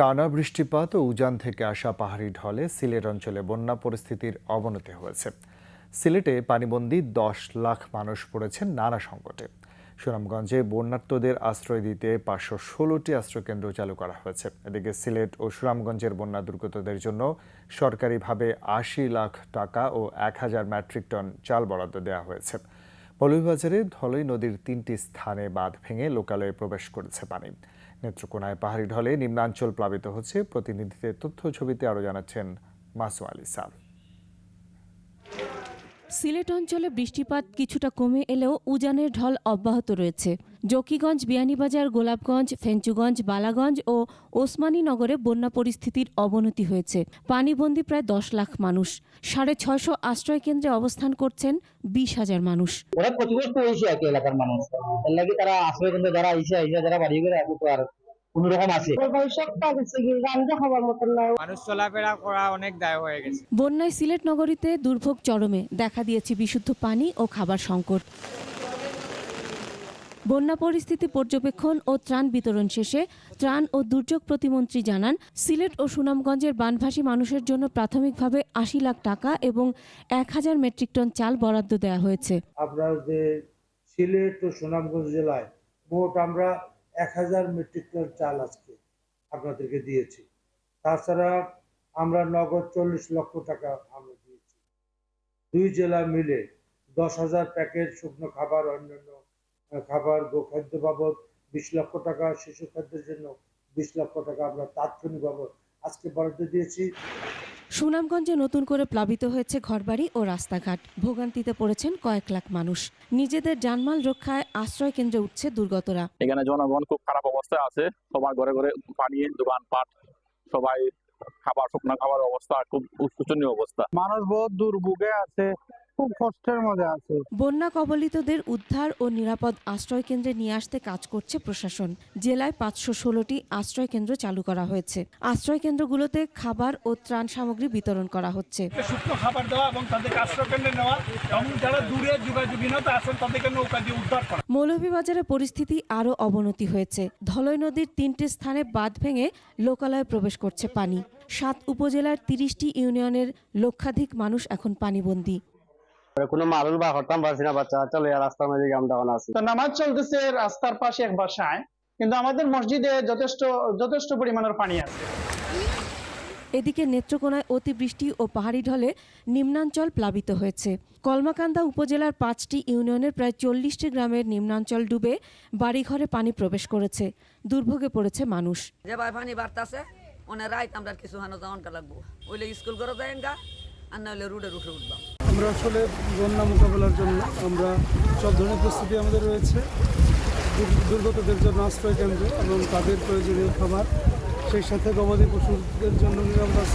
টানা বৃষ্টিপাত ও উজান থেকে আসা পাহাড়ি ঢলে সিলেট অঞ্চলে বন্যা পরিস্থিতির অবনতি হয়েছে। সিলেটে পানিবন্দী দশ লাখ মানুষ পড়েছেন নানা সংকটে। সুনামগঞ্জে বন্যার্তদের আশ্রয় দিতে পাঁচশো ষোলোটি আশ্রয়কেন্দ্র চালু করা হয়েছে। এদিকে সিলেট ও সুনামগঞ্জের বন্যা দুর্গতদের জন্য সরকারিভাবে আশি লাখ টাকা ও এক হাজার মেট্রিক টন চাল বরাদ্দ দেওয়া হয়েছে। মৌলভীবাজারে ধলই নদীর তিনটি স্থানে বাঁধ ভেঙে লোকালয়ে প্রবেশ করেছে পানি। নেত্রকোনায় পাহাড়ি ঢলে নিম্নাঞ্চল প্লাবিত হচ্ছে। প্রতিনিধিদের তথ্য ছবিতে আরও জানাচ্ছেন মাসু আলিসা সিলেট অঞ্চলে বৃষ্টিপাত কিছুটা কমে এলেও উজানের ঢল অব্যাহত রয়েছে। জকিগঞ্জ, বিয়ানীবাজার, গোলাপগঞ্জ, ফেঞ্চুগঞ্জ, বালাগঞ্জ ও ওসমানীনগরে বন্যা পরিস্থিতির অবনতি হয়েছে। পানিবন্দী প্রায় দশ লাখ মানুষ। সাড়ে ছয়শো আশ্রয় কেন্দ্রে অবস্থান করছেন বিশ হাজার মানুষ। ওরা ক্ষতিগ্রস্ত হয়েছে এলাকার মানুষ। তারা আশ্রয় কেন্দ্রে যারা যারা বাড়ি করে আছে। হয়ে বন্যায় সিলেট নগরীতে দুর্ভোগ চরমে দেখা দিয়েছে বিশুদ্ধ পানি ও খাবার সংকট। বন্যা পরিস্থিতি পর্যবেক্ষণ ও ত্রাণ বিতরণ শেষে ত্রাণ ও দুর্যোগ প্রতিমন্ত্রী জানান সিলেট ও সুনামগঞ্জের বানভাসী মানুষের জন্য প্রাথমিকভাবে আশি লাখ টাকা এবং এক হাজার মেট্রিক টন চাল বরাদ্দ দেওয়া হয়েছে। আপনার যে সিলেট ও সুনামগঞ্জ জেলায় মোট আমরা এক হাজার মেট্রিক টন চাল আজকে আপনাদেরকে দিয়েছি। তাছাড়া আমরা নগদ চল্লিশ লক্ষ টাকা আমরা দিয়েছি। দুই জেলা মিলে দশ হাজার প্যাকেট শুকনো খাবার, অন্যান্য খাবার, গোখাদ্য বাবদ বিশ লক্ষ টাকা, শিশু খাদ্যের জন্য বিশ লক্ষ টাকা আমরা তাৎক্ষণিক বাবদ আজকে বরাদ্দ দিয়েছি। সুনামগঞ্জে নতুন করে প্লাবিত হয়েছে ঘরবাড়ি ও রাস্তাঘাট। ভোগান্তিতে পড়েছেন কয়েক লাখ মানুষ। নিজেদের জানমাল রক্ষায় আশ্রয় কেন্দ্রে উঠছে দুর্গতরা। এখানে জনগণ খুব খারাপ অবস্থায় আছে। সবার ঘরে ঘরে পানি দোকান পাট সবাই খাবার শুকনো খাবার অবস্থা খুব শোচনীয় অবস্থা। মানুষ বহুত দুর্ভোগে আছে। খুব কষ্টের মধ্যে আছে। বন্যা কবলিতদের উদ্ধার ও নিরাপদ আশ্রয় কেন্দ্রে নিয়ে আসতে কাজ করছে প্রশাসন। জেলায় পাঁচশো ষোলোটি আশ্রয় কেন্দ্র চালু করা হয়েছে। আশ্রয় কেন্দ্রগুলোতে খাবার ও ত্রাণ সামগ্রী বিতরণ করা হচ্ছে। শুকনো খাবার দেওয়া এবং তাদেরকে আশ্রয়কেন্দ্রে নেওয়া এবং যারা দূরে আছেন তাদেরকে নৌকা দিয়ে উদ্ধার করা। মৌলভীবাজারে পরিস্থিতি আরও অবনতি হয়েছে। ধলই নদীর তিনটি স্থানে বাঁধ ভেঙে লোকালয়ে প্রবেশ করছে পানি। সাত উপজেলার তিরিশটি ইউনিয়নের লক্ষাধিক মানুষ এখন পানিবন্দী। কোনো মানুষ বা হরতাম পারছি না বাচ্চা চলে রাস্তার মধ্যে আমরা তখন আছি। তো নামাজ চলতেছে রাস্তার পাশে এক বাসায় কিন্তু আমাদের মসজিদে যথেষ্ট যথেষ্ট পরিমাণের পানি আছে। এদিকে নেত্রকোনায় অতিবৃষ্টি ও পাহাড়ি ঢলে নিম্নাঞ্চল প্লাবিত হয়েছে। কলমাকান্দা উপজেলার পাঁচটি ইউনিয়নের প্রায় চল্লিশটি গ্রামের নিম্নাঞ্চল ডুবে বাড়িঘরে পানি প্রবেশ করেছে। দুর্ভোগে পড়েছে মানুষ। যে ভাই পানি বাড়তাছে অনেক রাইত আমরা কিছু হানো যাওয়ানটা লাগবো। ওইলে স্কুল করে যাই গা আর না হলে রুডের উঠে উঠবাম। আমরা আসলে বন্যা মোকাবেলার জন্য আমরা সব ধরনের প্রস্তুতি আমাদের রয়েছে। দুর্গতদের জন্য আশ্রয় কেন্দ্র এবং তাদের প্রয়োজনীয় খাবার, সেই সাথে গবাদি পশুদের জন্য নিরাপদ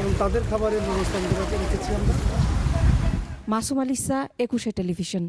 এবং তাদের খাবারের ব্যবস্থা আমরা রেখেছি আমরা। মাসুম আলিসা, একুশে টেলিভিশন।